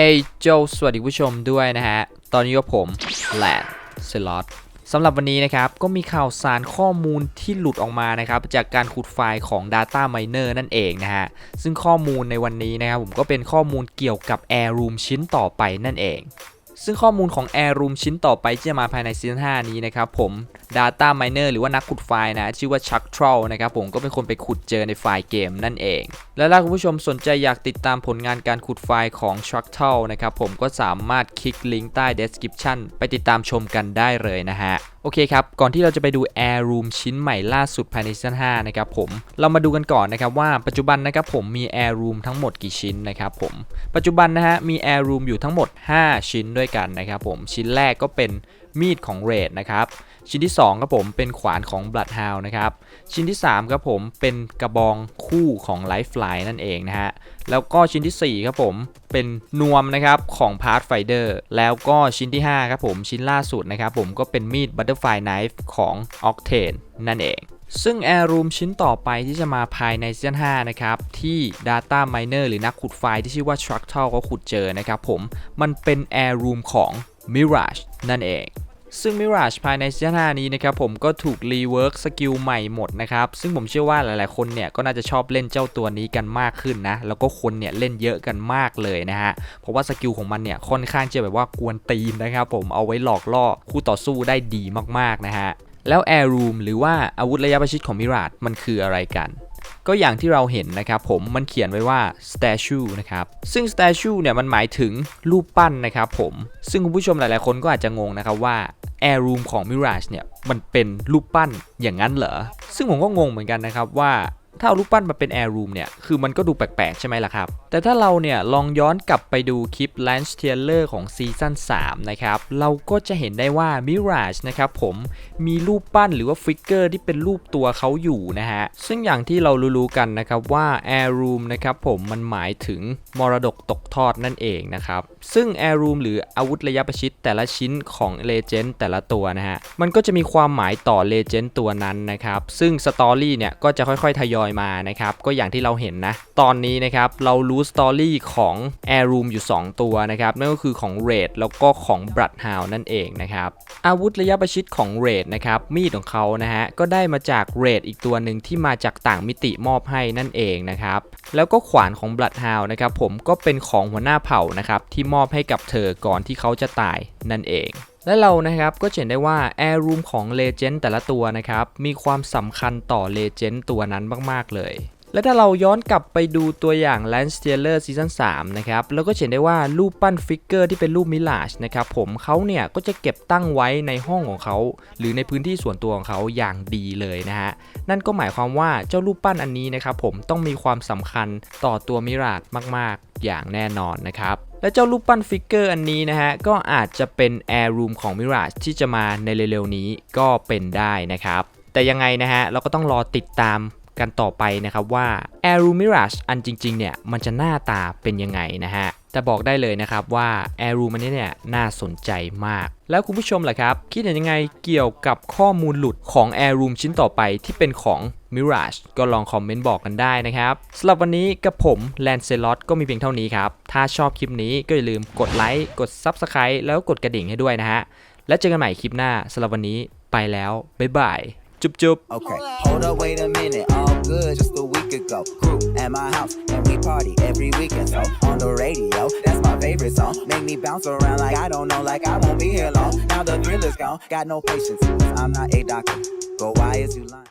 เอโจสวัสดีผู้ชมด้วยนะฮะ ตอนนี้ก็ผมแลนเซลอตสำหรับวันนี้นะครับ ก็มีข่าวสารข้อมูลที่หลุดออกมานะครับ จากการขุดไฟล์ของ Data Miner นั่นเองนะฮะ ซึ่งข้อมูลในวันนี้นะครับ ผมก็เป็นข้อมูลเกี่ยวกับ Air Room ชิ้นต่อไปนั่นเอง ซึ่งข้อมูลของ Air Room ชิ้นต่อไปที่จะมาภายในซีซั่น5นี้นะครับผม Data Miner หรือว่านักขุดไฟล์นะ ชื่อว่า Chuck Troll นะครับผมก็เป็นคนไปขุดเจอในไฟล์เกมนั่นเอง และถ้าคุณผู้ชมสนใจอยากติดตามผลงานการขุดไฟล์ของ Chuck Troll นะครับผมก็สามารถคลิกลิงก์ใต้ description ไปติดตามชมกันได้เลยนะฮะ อเคครับ ก่อนที่เราจะไปดู Air Room ชิ้นใหม่ล่าสุดภายในซีซั่น5นะครับผม เรามาดูกันก่อนนะครับว่าปัจจุบันนะครับผมมี Air Room ทั้งหมดกี่ชิ้นนะครับผม ปัจจุบันนะฮะมี Air Room อยู่ทั้งหมด 5 ชิ้นด้วยกันนะครับผม ชิ้นแรกก็เป็น มีดของเรดนะครับ ชิ้นที่2ครับผมเป็นขวานของ Bloodhound นะครับ ชิ้นที่3ครับผมเป็นกระบองคู่ของ Lifeline นั่นเองนะฮะ แล้วก็ชิ้นทีสี่4ครับผมเป็นนวมนะครับของ Pathfinder แล้วก็ชิ้นที่5ครับผมชิ้นล่าสุดนะครับผมก็เป็นมีด Butterfly Knife ของ Octane นั่นเองซึ่ง Air Room ชิ้นต่อไปที่จะมาภายในซีซั่น5นะครับ ที่ Data Miner หรือนักขุดไฟล์ที่ชื่อว่า Structal เขาขุดเจอนะครับผม มันเป็น Air Room ของ Mirage นั่นเอง ซึ่ง Mirage ภายในซีซั่น5นี้นะครับผมก็ถูกรีเวิร์กสกิลใหม่หมดนะครับ ซึ่งผมเชื่อว่าหลายๆคนเนี่ยก็น่าจะชอบเล่นเจ้าตัวนี้กันมากขึ้นนะ แล้วก็คนเนี่ยเล่นเยอะกันมากเลยนะฮะ เพราะว่าสกิลของมันเนี่ยค่อนข้างจะแบบว่ากวนตีนนะครับผมเอาไว้หลอกล่อคู่ต่อสู้ได้ดีมากๆนะฮะ แล้ว Air Room หรือว่าอาวุธระยะประชิดของ Mirage มันคืออะไรกันก็อย่างที่เราเห็นนะครับผมมันเขียนไว้ว่า statue นะครับซึ่ง statue เนี่ยมันหมายถึงรูปปั้นนะครับผม ซึ่งคุณผู้ชมหลาย ๆ คนก็อาจจะงงนะครับว่า Air Room ของ Mirage เนี่ยมันเป็นรูปปั้นอย่างนั้นเหรอ ซึ่งผมก็งงเหมือนกันนะครับว่า ถ้าเอารูปปั้นมาเป็น Air Room เนี่ย คือมันก็ดูแปลกๆ ใช่ไหมล่ะครับ แต่ถ้าเราเนี่ย ลองย้อนกลับไปดูคลิป Lance t a y l o r ของซีซั่น3นะครับ เราก็จะเห็นได้ว่า Mirage นะครับผมมีรูปปั้นหรือว่าฟิกเกอร์ที่เป็นรูปตัวเขาอยู่นะฮะ ซึ่งอย่างที่เรารู้ๆกันนะครับว่า Air Room นะครับผมมันหมายถึงมรดกตกทอดนั่นเองนะครับ ซึ่ง Air Room หรืออาวุธระยะประชิดแต่ละชิ้นของ Legend แต่ละตัวนะฮะ มันก็จะมีความหมายต่อ Legend ตัวนั้นนะครับ ซึ่งสตอรี่เนี่ยก็จะค่อยๆทยอยมานะครับก็อย่างที่เราเห็นนะ ตอนนี้นะครับเรารู้สตอรี่ของ Air Room อยู่ 2 ตัวนะครับนั่นก็คือของ Raid แล้วก็ของ Bloodhound นั่นเองนะครับอาวุธระยะประชิดของ Raid นะครับมีดของเขานะฮะก็ได้มาจาก Raid อีกตัวหนึ่งที่มาจากต่างมิติมอบให้นั่นเองนะครับแล้วก็ขวานของ Bloodhound นะครับผมก็เป็นของหัวหน้าเผ่านะครับที่มอบให้กับเธอก่อนที่เขาจะตายนั่นเอง และเรานะครับก็เห็นได้ว่า Air Room ของ Legend แต่ละตัวนะครับมีความสำคัญต่อ Legend ตัวนั้นมาก ๆ เลย และถ้าเราย้อนกลับไปดูตัวอย่าง Lance t a y l o r ซีซั่น3นะครับเราก็เห็นได้ว่ารูปปั้นฟิกเกอร์ที่เป็นรูปมิลาชนะครับผมเขาเนี่ยก็จะเก็บตั้งไว้ในห้องของเขา หรือในพื้นที่ส่วนตัวของเขาอย่างดีเลยนะฮะ นั่นก็หมายความว่าเจ้ารูปปั้นอันนี้นะครับผมต้องมีความสำคัญต่อตัวมิราชมาก ๆ อย่างแน่นอนนะครับและเจ้ารูปปั้นฟิกเกอร์อันนี้นะฮะ ก็อาจจะเป็น Air Room ของ Mirage ที่จะมาในเร็วๆนี้ก็เป็นได้นะครับแต่ยังไงนะฮะ เราก็ต้องรอติดตาม กันต่อไปนะครับว่า Air Room Mirage อันจริงๆเนี่ยมันจะหน้าตาเป็นยังไงนะฮะแต่บอกได้เลยนะครับว่า Air Room อันนี้เนี่ยน่าสนใจมาก แล้วคุณผู้ชมล่ะครับ คิดเห็นยังไงเกี่ยวกับข้อมูลหลุดของ Air Room ชิ้นต่อไปที่เป็นของ Mirage ก็ลองคอมเมนต์บอกกันได้นะครับสำหรับวันนี้กับผม l a n c e l o t ก็มีเพียงเท่านี้ครับ ถ้าชอบคลิปนี้ก็อย่าลืมกดไลค์กด Subscribe แล้วกดกระดิ่งให้ด้วยนะฮะแล้วเจอกันใหม่คลิปหน้าสำหรับวันนี้ไปแล้วบ๊ายบาย Chup chup. Okay. Hold up, wait a minute. All good just a week ago. Group at my house and we party every weekend. So on the radio, that's my favorite song. Make me bounce around like I don't know, like I won't be here long. Now the thrill is gone. Got no patience. i I'm not a doctor. But why is you lying?